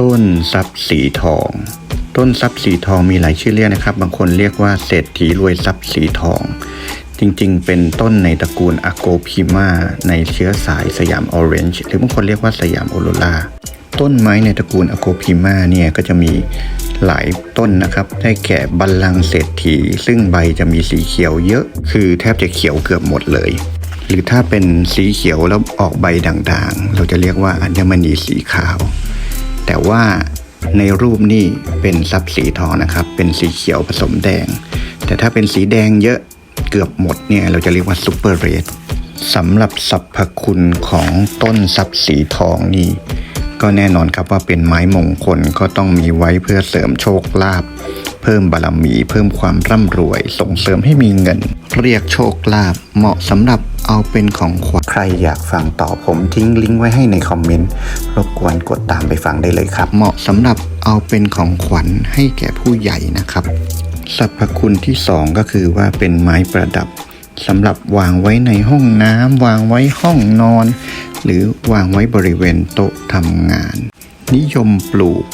ต้นซับสีทอง ต้นซับสีทองมีหลายชื่อเรียกนะครับ บางคนเรียกว่าเศรษฐีรวยซับสีทอง จริงๆ เป็นต้นในตระกูลอโกพิมาในเชื้อสายสยามออเรนจ์หรือบางคนเรียกว่าสยามโอโรราต้นไม้ในตระกูลอโกพิมาเนี่ยก็จะมีหลายต้นนะครับ ได้แก่บัลลังเศรษฐี ซึ่งใบจะมีสีเขียวเยอะ คือแทบจะเขียวเกือบหมดเลย หรือถ้าเป็นสีเขียวแล้วออกใบด่างๆ เราจะเรียกว่าอัญมณีสีขาว แต่ว่าในรูปนี่เป็นซับสีทองนะครับ เป็นสีเขียวผสมแดง แต่ถ้าเป็นสีแดงเยอะเกือบหมดเนี่ยเราจะเรียกว่าซูเปอร์เรดสำหรับสรรพคุณของต้นซับสีทองนี่ ก็แน่นอนครับว่าเป็นไม้มงคลก็ต้องมีไว้เพื่อเสริมโชคลาภเพิ่มบารมีเพิ่มความร่ำรวย ส่งเสริมให้มีเงิน เรียกโชคลาภเหมาะสำหรับเอาเป็นของขวัญใครอยากฟังต่อผมทิ้งลิงก์ไว้ให้ในคอมเมนต์รบกวนกดตามไปฟังได้เลยครับ เหมาะสำหรับเอาเป็นของขวัญให้แก่ผู้ใหญ่นะครับสรรพคุณที่สองก็คือว่าเป็นไม้ประดับสำหรับวางไว้ในห้องน้ำวางไว้ห้องนอน หรือวางไว้บริเวณโต๊ะทำงาน นิยมปลูก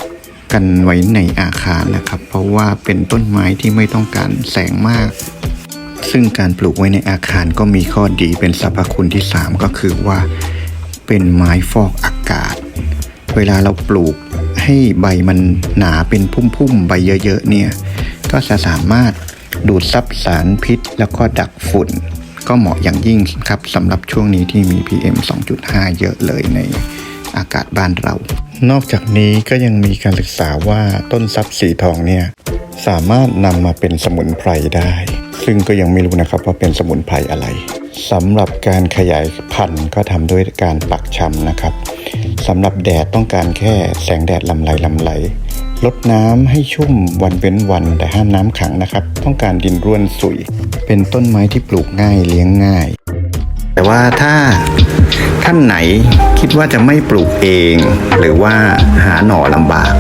กันไว้ในอาคารนะครับ เพราะว่าเป็นต้นไม้ที่ไม่ต้องการแสงมาก ซึ่งการปลูกไว้ในอาคารก็มีข้อดีเป็นสรรพคุณที่ 3 ก็คือว่า เป็นไม้ฟอกอากาศ เวลาเราปลูกให้ใบมันหนาเป็นพุ่มๆใบเยอะๆเนี่ยก็จะสามารถดูดซับสารพิษแล้วก็ดักฝุ่น ก็เหมาะอย่างยิ่งครับสำหรับช่วงนี้ที่มี PM 2.5 เยอะเลยในอากาศบ้านเรา นอกจากนี้ก็ยังมีการศึกษาว่าต้นซับสีทองเนี่ยสามารถนำมาเป็นสมุนไพรได้ ซึ่งก็ยังไม่รู้นะครับว่าเป็นสมุนไพรอะไรสำหรับการขยายพันธุ์ก็ทำด้วยการปักชำนะครับสำหรับแดดต้องการแค่แสงแดดลำไรลำไรลดน้ำให้ชุ่มวันเว้นวันแต่ห้ามน้ำขังนะครับ ต้องการดินร่วนสุย เป็นต้นไม้ที่ปลูกง่ายเลี้ยงง่าย แต่ว่าถ้าท่านไหนคิดว่าจะไม่ปลูกเอง หรือว่าหาหน่อลำบาก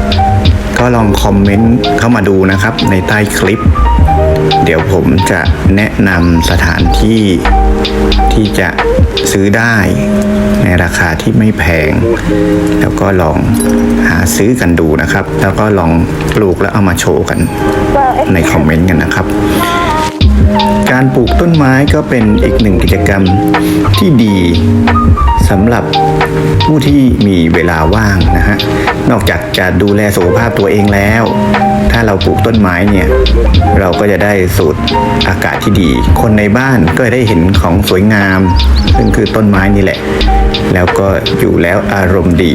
ก็ลองคอมเมนต์เข้ามาดูนะครับในใต้คลิป เดี๋ยวผมจะแนะนำสถานที่ที่จะซื้อได้ในราคาที่ไม่แพง แล้วก็ลองหาซื้อกันดูนะครับ แล้วก็ลองปลูกแล้วเอามาโชว์กันในคอมเมนต์กันนะครับ การปลูกต้นไม้ก็เป็นอีกหนึ่งกิจกรรมที่ดีสำหรับผู้ที่มีเวลาว่างนะฮะ นอกจากจะดูแลสุขภาพตัวเองแล้ว ถ้าเราปลูกต้นไม้เนี่ย เราก็จะได้สูดอากาศที่ดี คนในบ้านก็ได้เห็นของสวยงาม ซึ่งคือต้นไม้นี่แหละ แล้วก็อยู่แล้วอารมณ์ดี